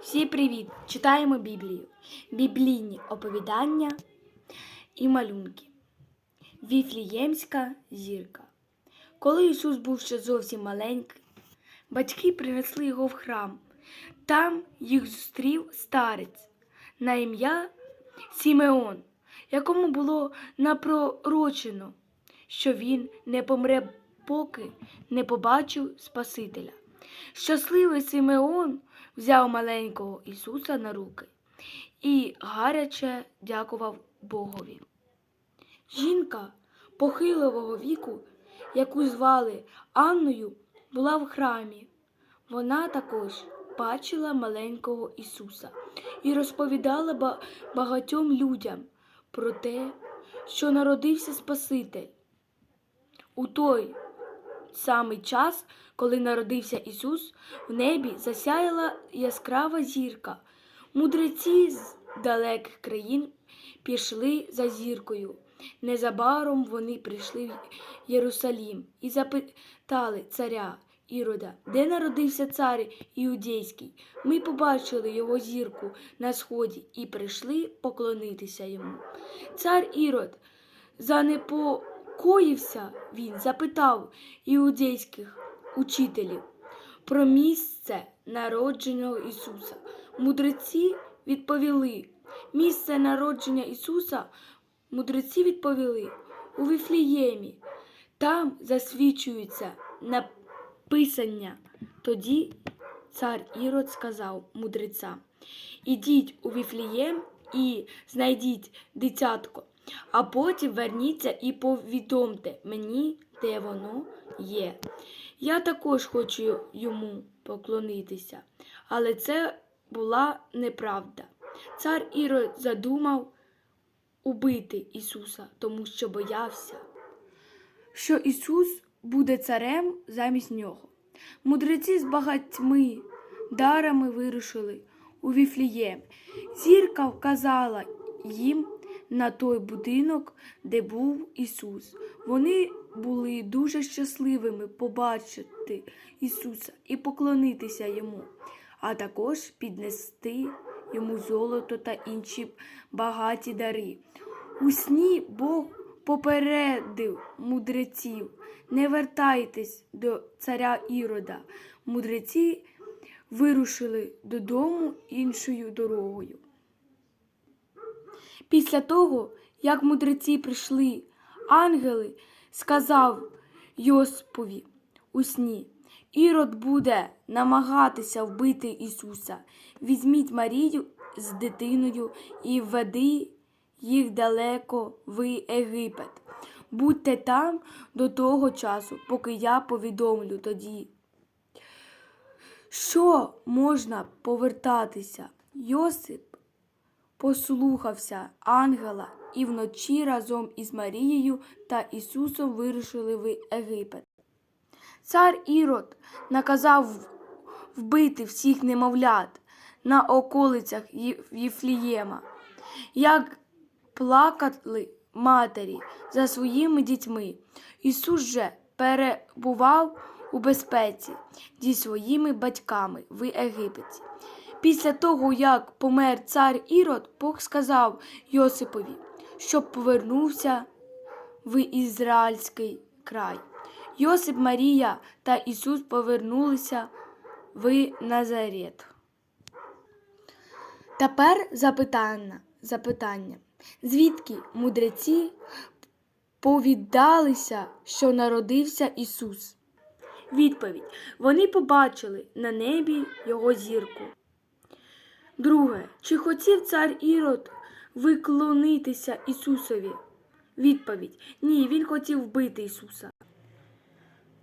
Всі привіт! Читаємо Біблію, біблійні оповідання і малюнки. Віфліємська зірка. Коли Ісус був ще зовсім маленький, батьки принесли його в храм. Там їх зустрів старець на ім'я Сімеон, якому було напророчено, що він не помре, поки не побачив Спасителя. Щасливий Симеон взяв маленького Ісуса на руки і гаряче дякував Богові. Жінка похилого віку, яку звали Анною, була в храмі. Вона також бачила маленького Ісуса і розповідала багатьом людям про те, що народився Спаситель. У той самий час, коли народився Ісус, в небі засяяла яскрава зірка. Мудреці з далеких країн пішли за зіркою. Незабаром вони прийшли в Єрусалім і запитали царя Ірода, де народився цар Іудейський. Ми побачили його зірку на сході і прийшли поклонитися йому. Цар Ірод занепокоївся він, запитав іудейських учителів про місце народження Ісуса. Мудреці відповіли, місце народження Ісуса, мудреці відповіли у Віфліємі. Там засвідчується написання. Тоді цар Ірод сказав мудрецям, ідіть у Віфлієм і знайдіть дитятко, а потім верніться і повідомте мені, де воно є. Я також хочу йому поклонитися, але це була неправда. Цар Ірод задумав убити Ісуса, тому що боявся, що Ісус буде царем замість нього. Мудреці з багатьми дарами вирушили у Віфлієм. Зірка вказала їм на той будинок, де був Ісус. Вони були дуже щасливими побачити Ісуса і поклонитися йому, а також піднести йому золото та інші багаті дари. У сні Бог попередив мудреців, не вертайтесь до царя Ірода. Мудреці вирушили додому іншою дорогою. Після того, як мудреці прийшли, ангели сказав Йосипові у сні, Ірод буде намагатися вбити Ісуса. Візьміть Марію з дитиною і введи їх далеко в Єгипет. Будьте там до того часу, поки я повідомлю тоді. Що можна повертатися? Йосип послухався ангела і вночі разом із Марією та Ісусом вирушили в Єгипет. Цар Ірод наказав вбити всіх немовлят на околицях Єфлієма, як плакали матері за своїми дітьми. Ісус же перебував у безпеці зі своїми батьками в Єгипеті. Після того, як помер цар Ірод, Бог сказав Йосипові, щоб повернувся в Ізраїльський край. Йосип, Марія та Ісус повернулися в Назарет. Тепер запитання, запитання. Звідки мудреці повідалися, що народився Ісус? Відповідь. Вони побачили на небі його зірку. Друге. Чи хотів цар Ірод виклонитися Ісусові? Відповідь. Ні, він хотів вбити Ісуса.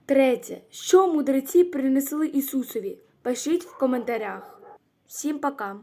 Третє. Що мудреці принесли Ісусові? Пишіть в коментарях. Всім пока!